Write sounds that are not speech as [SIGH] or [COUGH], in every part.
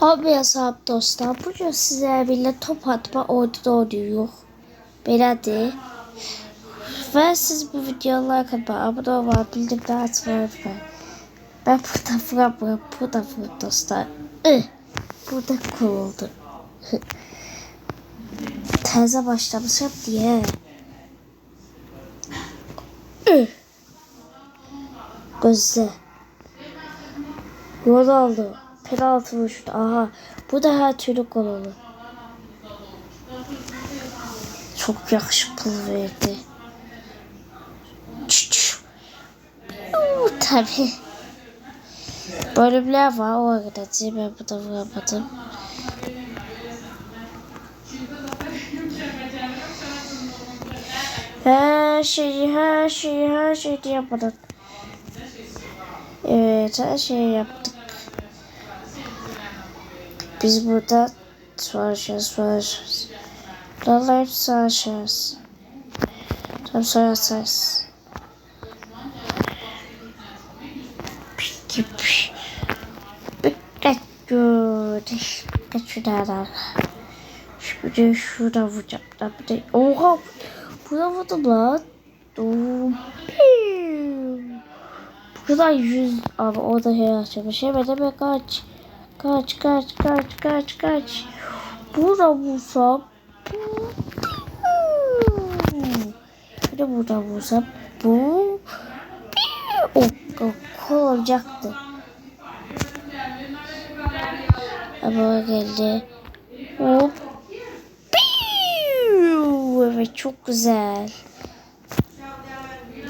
Hobi hesap dostlar. Bugün sizlerle birlikte top atma oyunu oynuyor. Belədir. Və siz bu videolara kadar abone olmayı, bildirimleri açmayı unutmayın. Ben burada vuramıyorum, burada vururum dostlar. Burada kuruldu. Teze başlamışım diye. Ih. Gözle. Ronaldo. Penaltı vuruştu. Aha. Bu da her türlü gol olur. Çok yakışıklı verdi. Tabii. Bölümler var o arada. Ben burada vuramadım. Her şeyi, her şeyi, her şeyi yapmadım. Evet, her şeyi yaptık. Biz burada savaşacağız, savaşacağız. Savaşacağız. Tam savaşacağız. Peki, peki. Dikkat gördük. Dikkat şuradan. Şimdi şurada vuracağım. Da bir de... Oha! Burada vurdum lan. Dur. Buradan yüz... Abi orada şey açmış. Hemen hemen kaç. Kaç kaç kaç kaç kaç. Burada vursam. Bir de burada vursam. Bu. O, o kol olacaktı. Ama geldi. Hop. Evet çok güzel.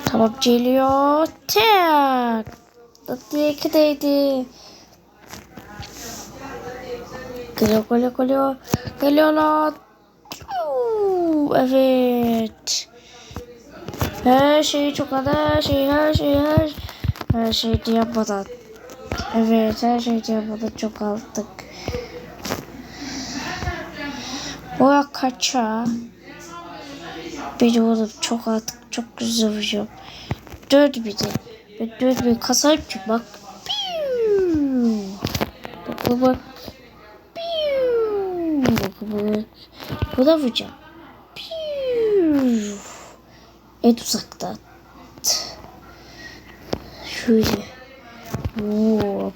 Tamam geliyor. Tak. Diye ikideydi. Geliyor, geliyor, geliyor. Geliyorlar. Evet. Her şeyi çok az, her şey, her şey, her her şey yapmadan. Evet, her şey yapmadan çok aldık. Boya kaça? Bir oğlum çok artık çok güzel vuruyorum. Dört bir de. Dört bir kasayım ki bak. Bak bak bak. Bu da vuracağım. Piu. En uzaktan. Şöyle. Hop.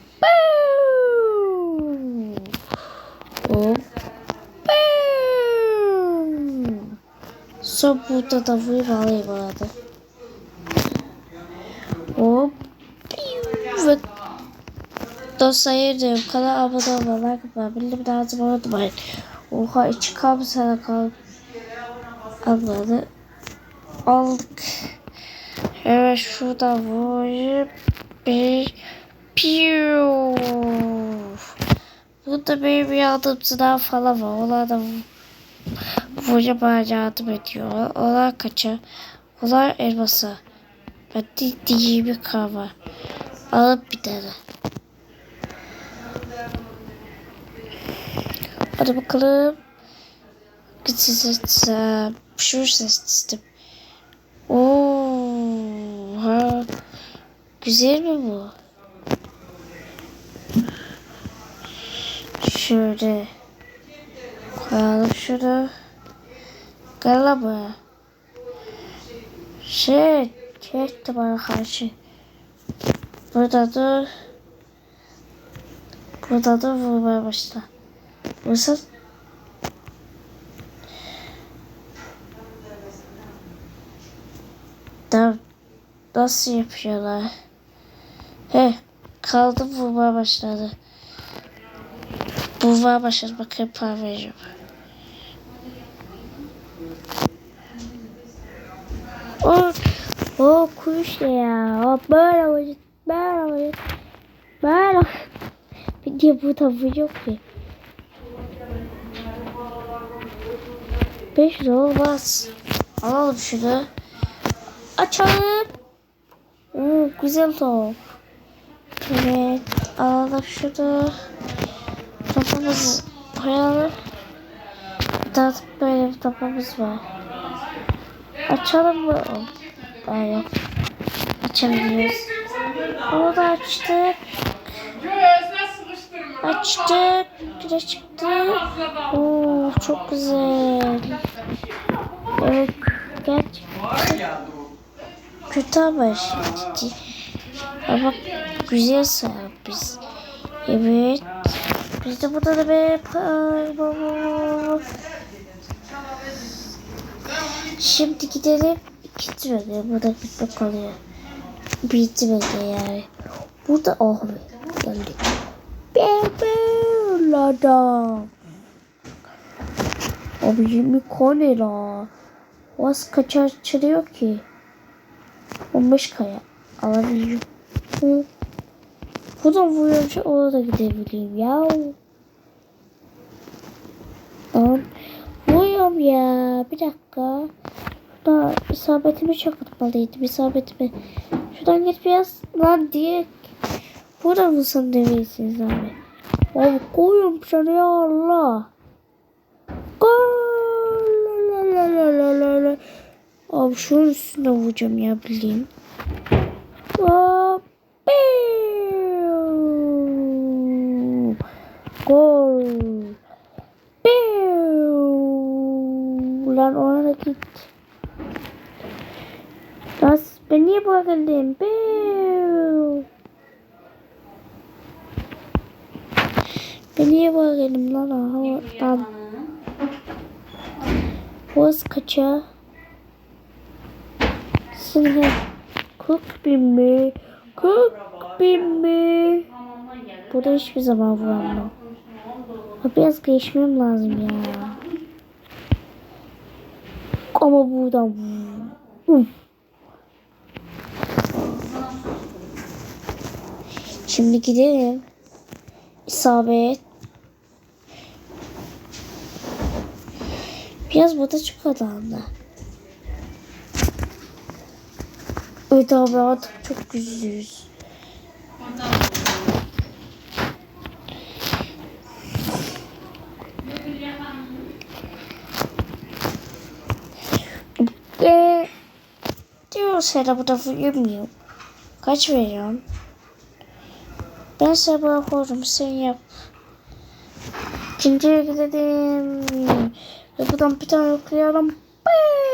Hop. Son burada da vurayım alayım arada. Hop. Ve dostlar yerim. Kanala abone atmayı, bildirim lazım unutmayın. Oha içi kalmış sana kal. Almadı. Aldık. Evet şurada vurup bir piu. Burada benim yardımcılar falan var. Onlar da Vuruca bana yardım ediyor. Onlar kaça. Onlar elmasa. Ben de diyeceğim bir kahve. Alıp bir tane. Hadi bakalım. Şu seçtim. Oo, ha. Güzel mi bu? Şöyle koyalım şunu. Gel buraya. Şey, çekti bana karşı. Burada dur. Burada dur vurmaya başla. Nasıl? Tamam. Nasıl yapıyorlar? He, kaldı vurmaya başladı. Vurmaya başladı. Bakayım para vereceğim. O, o kuş ya? O böyle olacak, böyle olacak, böyle Bir de bu tabi yok ki. 500 olmaz. Alalım şunu. Açalım. Oo, güzel top. Evet. Alalım şunu. Topumuzu koyalım. Daha böyle bir topumuz var. Açalım mı? Yok. Açabiliyoruz. Onu da açtık. Açtık. Bire çıktı. Oo çok güzel. Evet. Gerçekten kötü ama şimdi. Ama güzel biz. Evet. Biz de burada da bir Şimdi gidelim. İkinci bölgeye. Burada gitmek kalıyor. Birinci bölge yani. Burada oh be. Geldik. Bebelada. Abi 20 kone la. Vaz kaç açılıyor ki? 15 kaya alabiliyorum. Hı. Buradan vuruyorum şey oraya da gidebileyim ya. Lan vuruyorum ya. Bir dakika. Burada isabetimi çok atmalıydım. İsabetimi. Şuradan git biraz lan diye. Burada mısın demeyesiniz abi. Abi koyuyorum sana ya Allah. Gol. La la la la la la. Abi şunun üstüne vuracağım ya. Piu. Gol. Lan ona git. Lan ben niye bırakıldım? Ben niye bırakıldım lan? Hava, lan. Boğaz kaça? Sınıf. Kırk bin mi? Kırk bin mi? Burada hiçbir zaman vuramam. Biraz geçmem lazım ya. Ama buradan. Uf. Şimdi gidelim. İsabet. Biraz burada çok Evet abi artık çok güçlüyüz. Eee diyor sana bu da yemiyor. Kaç veriyorsun? Ben sana bırakıyorum sen yap. İkinciye gidelim. Ve buradan bir tane okuyalım. Çok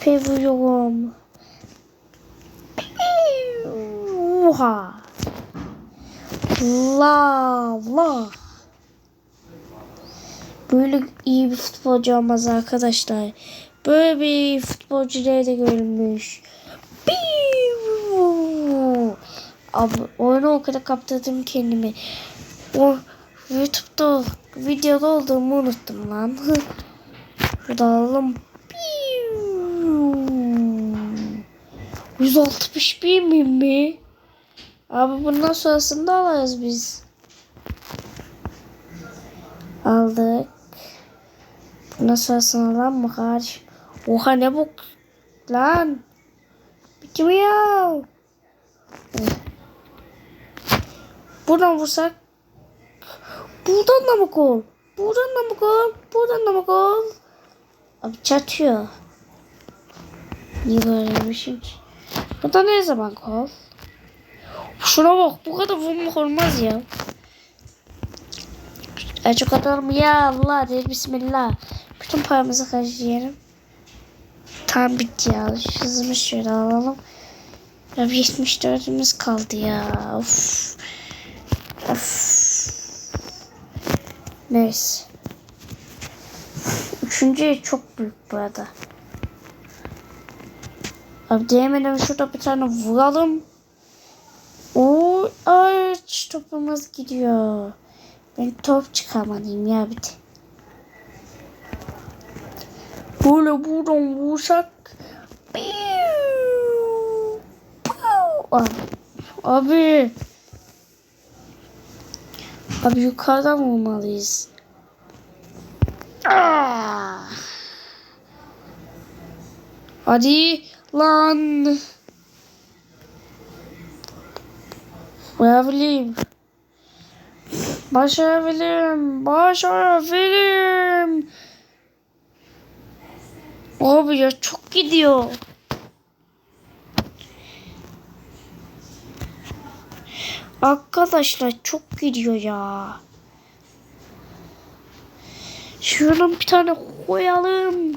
süper vuruyorum. Oha. La la. Böyle iyi bir futbolcu olmaz arkadaşlar. Böyle bir futbolcu nerede görülmüş? Abi oyunu o kadar kaptırdım kendimi. O YouTube'da videoda olduğumu unuttum lan. [LAUGHS] Piu! 161 mi mi? Abi bundan sonrasında alırız biz. Aldık. Bundan sonrasını alalım mı kardeşim? Oha ne bu lan? Bitmiyor. Buradan vursak. Buradan da mı gol? Buradan da mı gol? Buradan da mı gol? Abi çatıyor. Niye böyleymişim ki? Burada ne zaman gol? Şuna bak bu kadar vurmak olmaz ya. Ay çok atalım ya Allah değil bismillah. Bütün paramızı harcayalım. Tam bitti ya. Hızımı şöyle alalım. Ya 74'ümüz kaldı ya. Of. Of. Neyse. Üçüncü çok büyük bu arada. Abi değmeden şurada bir tane vuralım. Oo, aç topumuz gidiyor. Ben top çıkarmalıyım ya bir de. Böyle buradan vursak. Abi. Abi. Yukarıdan vurmalıyız. Aa. Hadi lan. Vurabilirim. Başarabilirim. Başarabilirim. Abi ya çok gidiyor. Arkadaşlar çok gidiyor ya. Şuradan bir tane koyalım.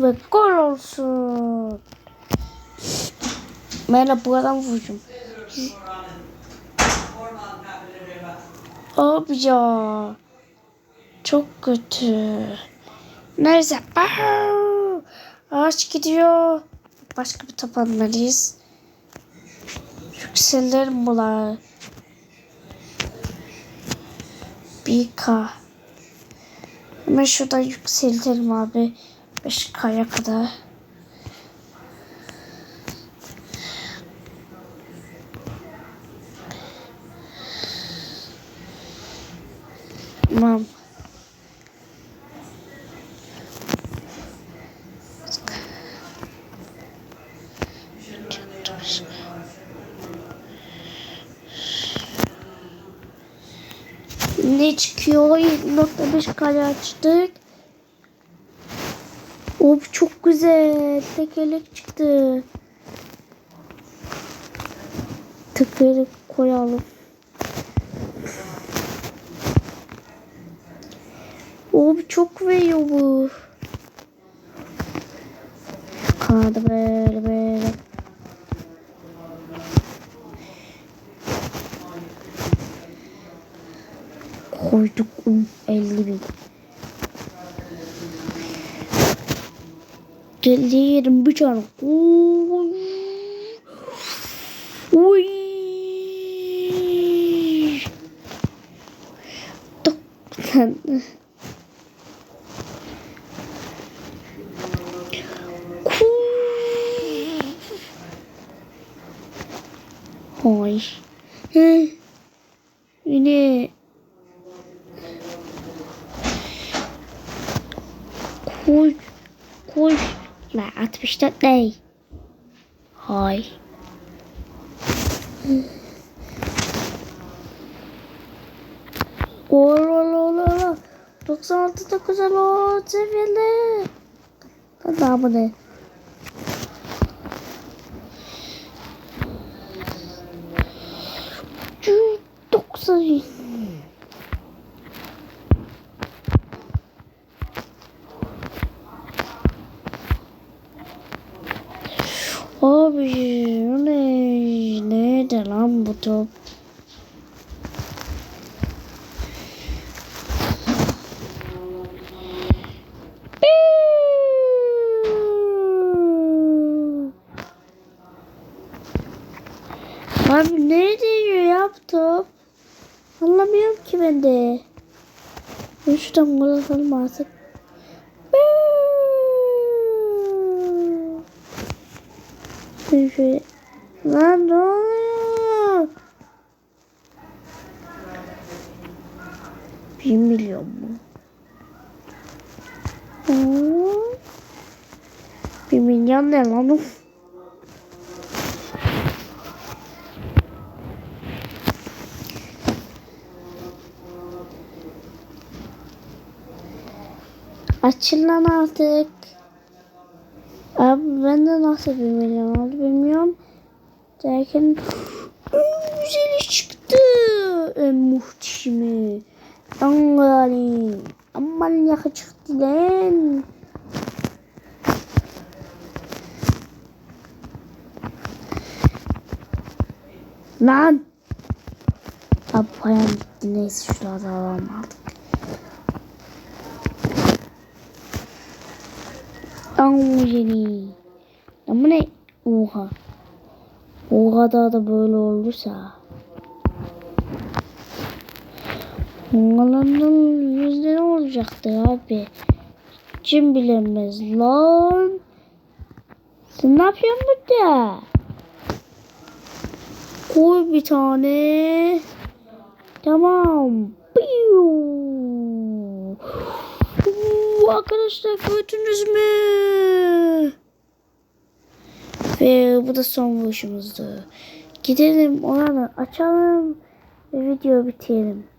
Ve gol olsun. Merhaba buradan vuracağım. Abi ya. Çok kötü. Neyse. Ağaç gidiyor. Başka bir top almalıyız. Yükselerim bunlar. Bir K. Hemen şuradan yükseltelim abi. 5K'ya kadar. Tamam. Ne çıkıyor? 7.5 kare açtık. O çok güzel. Tekerlek çıktı. Tekerlek koyalım. O çok veriyor bu. Kanadı böyle böyle. Koyduk um 50 bin. Geldi yerim bir tane. Oy. Oy. Tok. Hoy. Hı. Yine koy koy la 64 değil. Hay. Ola ola ola ola. 96 9 o seviyeli. Daha bu ne? Cu- 90. Abi o ne? Nerede lan bu top? Abi ne diyor ya top? Anlamıyorum ki ben de. Ben şuradan gol atalım artık. Ben şöyle... Lan ne oluyor? Bir milyon mu? Oo. Bir milyon ne lan? Uf. Açın lan artık. Abi ben de nasıl bir milyon oldu bilmiyorum. Derken [LAUGHS] en güzeli çıktı. En muhteşemi. En gari. Aman yakı çıktı lan. Lan. Abi param gitti. Neyse şurada alalım artık. Anjeli. Ama ne? Oha. O kadar da böyle olursa. Onların yüzde ne olacaktı abi? Kim bilemez lan. Sen ne yapıyorsun burada? Koy bir tane. Tamam. Piu. Arkadaşlar gördünüz mü? Ve bu da son vuruşumuzdu. Gidelim onu açalım ve video bitirelim.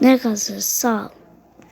Ne kadar sağ ol.